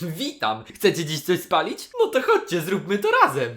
Witam! Chcecie dziś coś spalić? No to chodźcie, zróbmy to razem!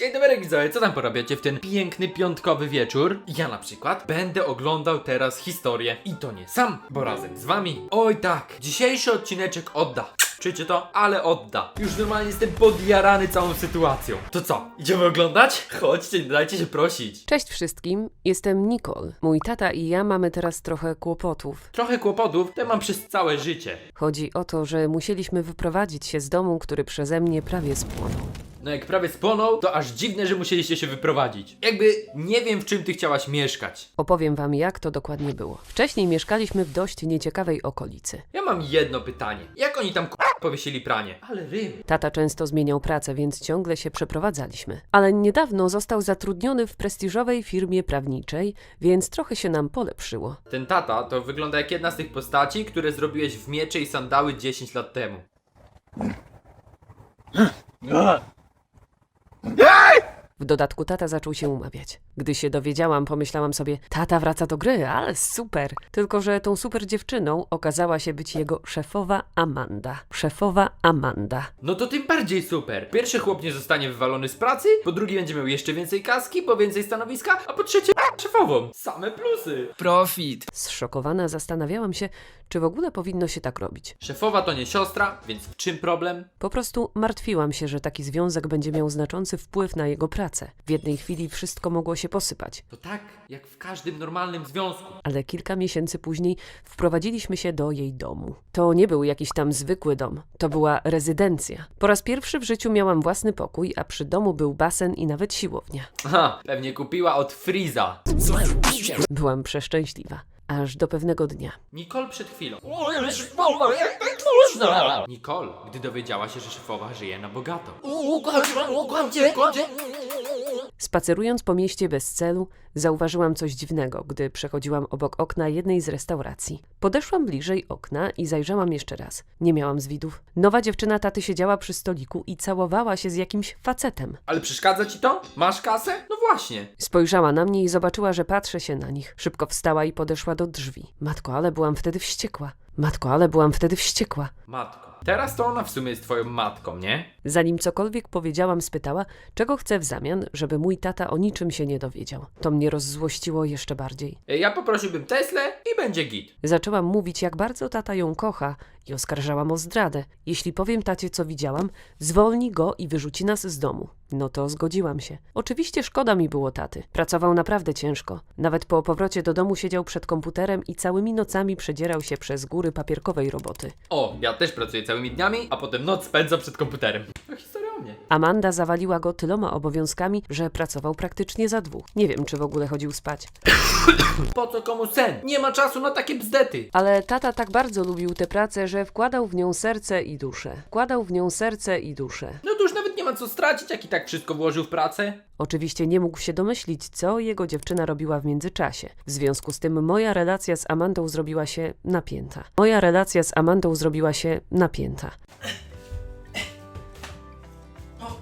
Dzień dobry widzowie, co tam porabiacie w ten piękny piątkowy wieczór? Ja na przykład będę oglądał teraz historię i to nie sam, bo razem z wami. Oj tak, dzisiejszy odcineczek odda. Czujecie to? Ale odda. Już normalnie jestem podjarany całą sytuacją. To co? Idziemy oglądać? Chodźcie, dajcie się prosić. Cześć wszystkim, jestem Nicole. Mój tata i ja mamy teraz trochę kłopotów. Trochę kłopotów, te mam przez całe życie. Chodzi o to, że musieliśmy wyprowadzić się z domu, który przeze mnie prawie spłonął. No jak prawie spłonął, to aż dziwne, że musieliście się wyprowadzić. Jakby nie wiem w czym ty chciałaś mieszkać. Opowiem wam, jak to dokładnie było. Wcześniej mieszkaliśmy w dość nieciekawej okolicy. Ja mam jedno pytanie. Jak oni tam k***a powiesili pranie? Ale rym. Tata często zmieniał pracę, więc ciągle się przeprowadzaliśmy. Ale niedawno został zatrudniony w prestiżowej firmie prawniczej, więc trochę się nam polepszyło. Ten tata to wygląda jak jedna z tych postaci, które zrobiłeś w miecze i sandały 10 lat temu. W dodatku tata zaczął się umawiać. Gdy się dowiedziałam, pomyślałam sobie, tata wraca do gry, ale super. Tylko, że tą super dziewczyną okazała się być jego szefowa Amanda. Szefowa Amanda. No to tym bardziej super. Pierwszy chłop nie zostanie wywalony z pracy, po drugi będzie miał jeszcze więcej kaski, po więcej stanowiska, a po trzecie szefową. Same plusy. Profit. Zszokowana zastanawiałam się, czy w ogóle powinno się tak robić. Szefowa to nie siostra, więc w czym problem? Po prostu martwiłam się, że taki związek będzie miał znaczący wpływ na jego pracę. W jednej chwili wszystko mogło się posypać. To tak, jak w każdym normalnym związku. ale kilka miesięcy później wprowadziliśmy się do jej domu. To nie był jakiś tam zwykły dom, to była rezydencja. Po raz pierwszy w życiu miałam własny pokój, a przy domu był basen i nawet siłownia. Aha, pewnie kupiła od Friza. Byłam przeszczęśliwa. Aż do pewnego dnia. Nicole przed chwilą. Nicole, gdy dowiedziała się, że szefowa żyje na bogato. Spacerując po mieście bez celu, zauważyłam coś dziwnego, gdy przechodziłam obok okna jednej z restauracji. Podeszłam bliżej okna i zajrzałam jeszcze raz. Nie miałam zwidów. Nowa dziewczyna taty siedziała przy stoliku i całowała się z jakimś facetem. Ale przeszkadza ci to? Masz kasę? No właśnie. Spojrzała na mnie i zobaczyła, że patrzę się na nich. Szybko wstała i podeszła do drzwi. Matko, ale byłam wtedy wściekła. Matko, ale byłam wtedy wściekła. Matko. Teraz to ona w sumie jest twoją matką, nie? Zanim cokolwiek powiedziałam, spytała, czego chcę w zamian, żeby mój tata o niczym się nie dowiedział. To mnie rozzłościło jeszcze bardziej. Ja poprosiłbym Teslę i będzie git. Zaczęłam mówić, jak bardzo tata ją kocha i oskarżałam o zdradę. Jeśli powiem tacie, co widziałam, zwolni go i wyrzuci nas z domu. No to zgodziłam się. Oczywiście szkoda mi było taty. Pracował naprawdę ciężko. Nawet po powrocie do domu siedział przed komputerem i całymi nocami przedzierał się przez góry papierkowej roboty. O, ja też pracuję całymi dniami, a potem noc spędzam przed komputerem. Historia mnie. Amanda zawaliła go tyloma obowiązkami, że pracował praktycznie za dwóch. Nie wiem, czy w ogóle chodził spać. Po co komu sen? Nie ma czasu na takie bzdety. Ale tata tak bardzo lubił tę pracę, że wkładał w nią serce i duszę. Wkładał w nią serce i duszę. No to już nawet nie ma co stracić, jak i tak wszystko włożył w pracę. Oczywiście nie mógł się domyślić, co jego dziewczyna robiła w międzyczasie. W związku z tym moja relacja z Amandą zrobiła się napięta. Moja relacja z Amandą zrobiła się napięta.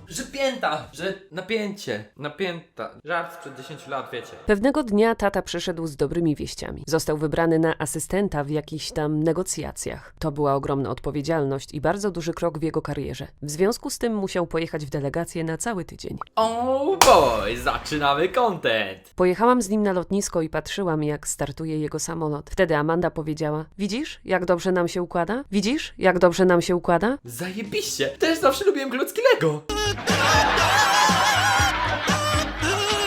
Że pięta, że napięcie, napięta. Żart sprzed 10 lat, wiecie. Pewnego dnia tata przyszedł z dobrymi wieściami. Został wybrany na asystenta w jakichś tam negocjacjach. To była ogromna odpowiedzialność i bardzo duży krok w jego karierze. W związku z tym musiał pojechać w delegację na cały tydzień. Oh boy, zaczynamy content. Pojechałam z nim na lotnisko i patrzyłam, jak startuje jego samolot. Wtedy Amanda powiedziała: Widzisz, jak dobrze nam się układa? Widzisz, jak dobrze nam się układa? Zajebiście, też zawsze lubiłem klocki Lego.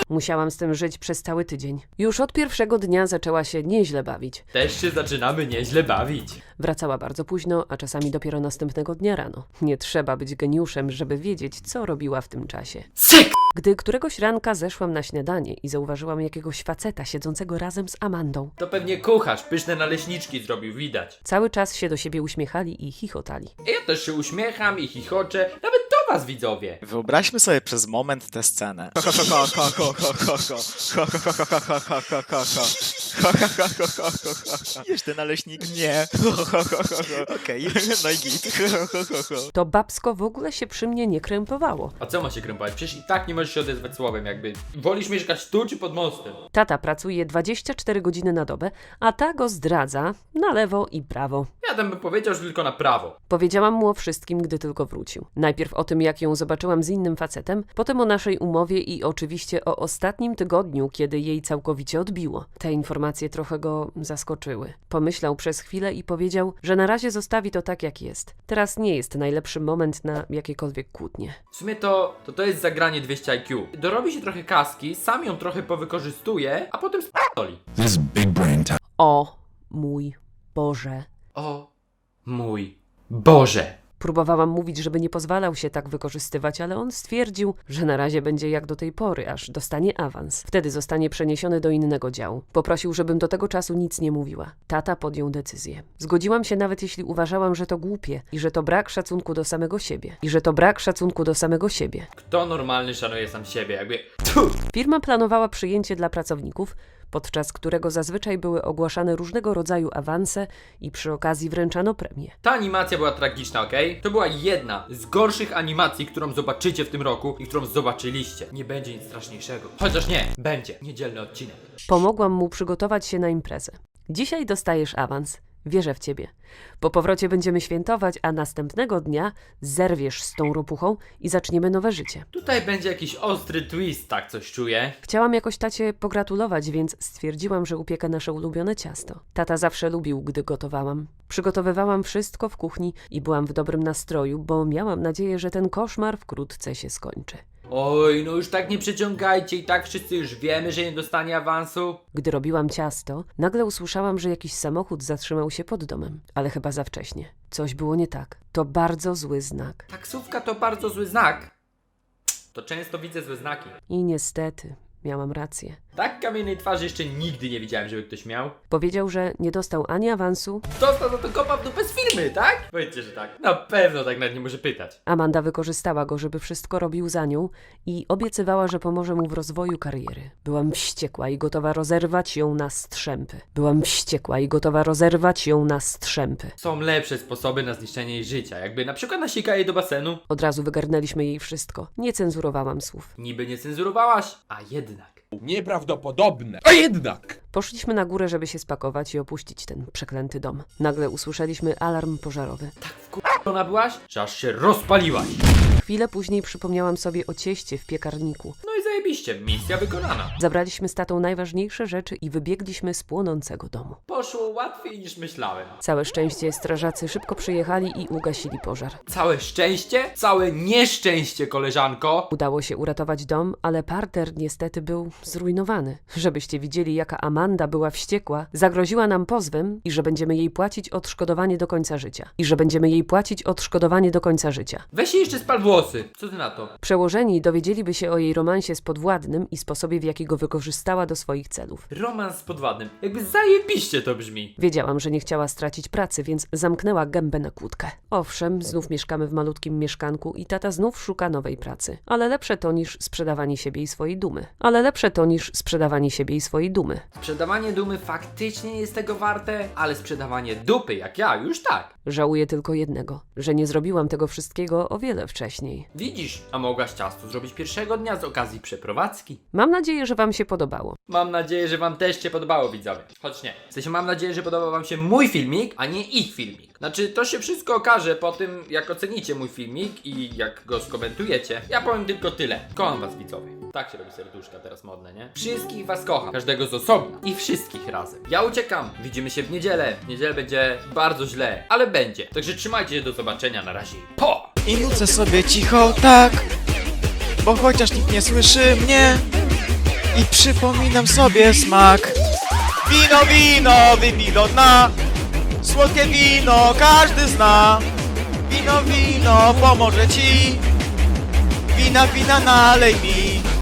Musiałam z tym żyć przez cały tydzień. Już od pierwszego dnia zaczęła się nieźle bawić. Też się zaczynamy nieźle bawić. Wracała bardzo późno, a czasami dopiero następnego dnia rano. Nie trzeba być geniuszem, żeby wiedzieć, co robiła w tym czasie. Syk! Gdy któregoś ranka zeszłam na śniadanie i zauważyłam jakiegoś faceta siedzącego razem z Amandą. To pewnie kucharz, pyszne naleśniczki zrobił, widać. Cały czas się do siebie uśmiechali i chichotali. Ja też się uśmiecham i chichoczę, nawet was widzowie. Wyobraźmy sobie przez moment tę scenę. Jesz ten naleśnik? Nie. Okej, no i git. To babsko w ogóle się przy mnie nie krępowało. A co ma się krępować? Przecież i tak nie możesz się odezwać słowem jakby. Wolisz mieszkać tu czy pod mostem? Tata pracuje 24 godziny na dobę, a ta go zdradza na lewo i prawo. Ja tam bym powiedział, że tylko na prawo. Powiedziałam mu o wszystkim, gdy tylko wrócił. Najpierw o tym, jak ją zobaczyłam z innym facetem, potem o naszej umowie i oczywiście o ostatnim tygodniu, kiedy jej całkowicie odbiło. Te informacje trochę go zaskoczyły. Pomyślał przez chwilę i powiedział, że na razie zostawi to tak, jak jest. Teraz nie jest najlepszy moment na jakiekolwiek kłótnie. W sumie to, to to jest zagranie 200 IQ. Dorobi się trochę kaski, sam ją trochę powykorzystuje, a potem sp***oli. This big brain time. O mój Boże. O mój Boże. Próbowałam mówić, żeby nie pozwalał się tak wykorzystywać, ale on stwierdził, że na razie będzie jak do tej pory, aż dostanie awans. Wtedy zostanie przeniesiony do innego działu. Poprosił, żebym do tego czasu nic nie mówiła. Tata podjął decyzję. Zgodziłam się nawet jeśli uważałam, że to głupie i że to brak szacunku do samego siebie. I że to brak szacunku do samego siebie. Kto normalny szanuje sam siebie? Jakby. Firma planowała przyjęcie dla pracowników, podczas którego zazwyczaj były ogłaszane różnego rodzaju awanse i przy okazji wręczano premie. Ta animacja była tragiczna, okej? To była jedna z gorszych animacji, którą zobaczycie w tym roku i którą zobaczyliście. Nie będzie nic straszniejszego. Chociaż nie, będzie. Niedzielny odcinek. Pomogłam mu przygotować się na imprezę. Dzisiaj dostajesz awans. Wierzę w ciebie. Po powrocie będziemy świętować, a następnego dnia zerwiesz z tą ropuchą i zaczniemy nowe życie. Tutaj będzie jakiś ostry twist, tak coś czuję. Chciałam jakoś tacie pogratulować, więc stwierdziłam, że upiekę nasze ulubione ciasto. Tata zawsze lubił, gdy gotowałam. Przygotowywałam wszystko w kuchni i byłam w dobrym nastroju, bo miałam nadzieję, że ten koszmar wkrótce się skończy. Oj, no już tak nie przeciągajcie i tak wszyscy już wiemy, że nie dostanie awansu. Gdy robiłam ciasto, nagle usłyszałam, że jakiś samochód zatrzymał się pod domem, ale chyba za wcześnie. Coś było nie tak. To bardzo zły znak. Taksówka to bardzo zły znak. To często widzę złe znaki. I niestety, miałam rację. Tak kamiennej twarzy jeszcze nigdy nie widziałem, żeby ktoś miał. Powiedział, że nie dostał ani awansu. Dostał za to kopa w dupę z firmy, tak? Powiedzcie, że tak. Na pewno tak nawet nie muszę pytać. Amanda wykorzystała go, żeby wszystko robił za nią i obiecywała, że pomoże mu w rozwoju kariery. Byłam wściekła i gotowa rozerwać ją na strzępy. Byłam wściekła i gotowa rozerwać ją na strzępy. Są lepsze sposoby na zniszczenie jej życia, jakby na przykład nasikać jej do basenu. Od razu wygarnęliśmy jej wszystko. Nie cenzurowałam słów. Niby nie cenzurowałaś, a jednak. Nieprawdopodobne. A jednak! Poszliśmy na górę, żeby się spakować i opuścić ten przeklęty dom. Nagle usłyszeliśmy alarm pożarowy. Tak wkurwiona byłaś, że aż się rozpaliłaś. Chwilę później przypomniałam sobie o cieście w piekarniku. Zajebiście, misja wykonana. Zabraliśmy z tatą najważniejsze rzeczy i wybiegliśmy z płonącego domu. Poszło łatwiej niż myślałem. Całe szczęście strażacy szybko przyjechali i ugasili pożar. Całe szczęście, całe nieszczęście, koleżanko. Udało się uratować dom, ale parter niestety był zrujnowany. Żebyście widzieli, jaka Amanda była wściekła, zagroziła nam pozwem i że będziemy jej płacić odszkodowanie do końca życia. I że będziemy jej płacić odszkodowanie do końca życia. Weź się jeszcze spal włosy. Co ty na to? Przełożeni dowiedzieliby się o jej romansie z podwładnym i sposobie, w jaki go wykorzystała do swoich celów. Romans z podwadnym. Jakby zajebiście to brzmi. Wiedziałam, że nie chciała stracić pracy, więc zamknęła gębę na kłódkę. Owszem, znów mieszkamy w malutkim mieszkanku i tata znów szuka nowej pracy. Ale lepsze to niż sprzedawanie siebie i swojej dumy. Ale lepsze to niż sprzedawanie siebie i swojej dumy. Sprzedawanie dumy faktycznie nie jest tego warte, ale sprzedawanie dupy jak ja już tak. Żałuję tylko jednego, że nie zrobiłam tego wszystkiego o wiele wcześniej. Widzisz, a mogłaś ciasto zrobić pierwszego dnia z okazji przeprowadzki. Mam nadzieję, że Wam się podobało. Mam nadzieję, że wam też się podobało, widzowie. Choć nie. W sensie mam nadzieję, że podobał wam się mój filmik, a nie ich filmik. Znaczy, to się wszystko okaże po tym, jak ocenicie mój filmik i jak go skomentujecie. Ja powiem tylko tyle. Kocham was, widzowie. Tak się robi serduszka teraz modne, nie? Wszystkich was kocham. Każdego z osobna. I wszystkich razem. Ja uciekam. Widzimy się w niedzielę. W niedzielę będzie bardzo źle, ale będzie. Także trzymajcie się, do zobaczenia. Na razie. Po! I nucę sobie cicho tak, bo chociaż nikt nie słyszy mnie i przypominam sobie smak. Wino, wino, dna, słodkie wino każdy zna. Wino, wino pomoże ci, wina, wina nalej mi.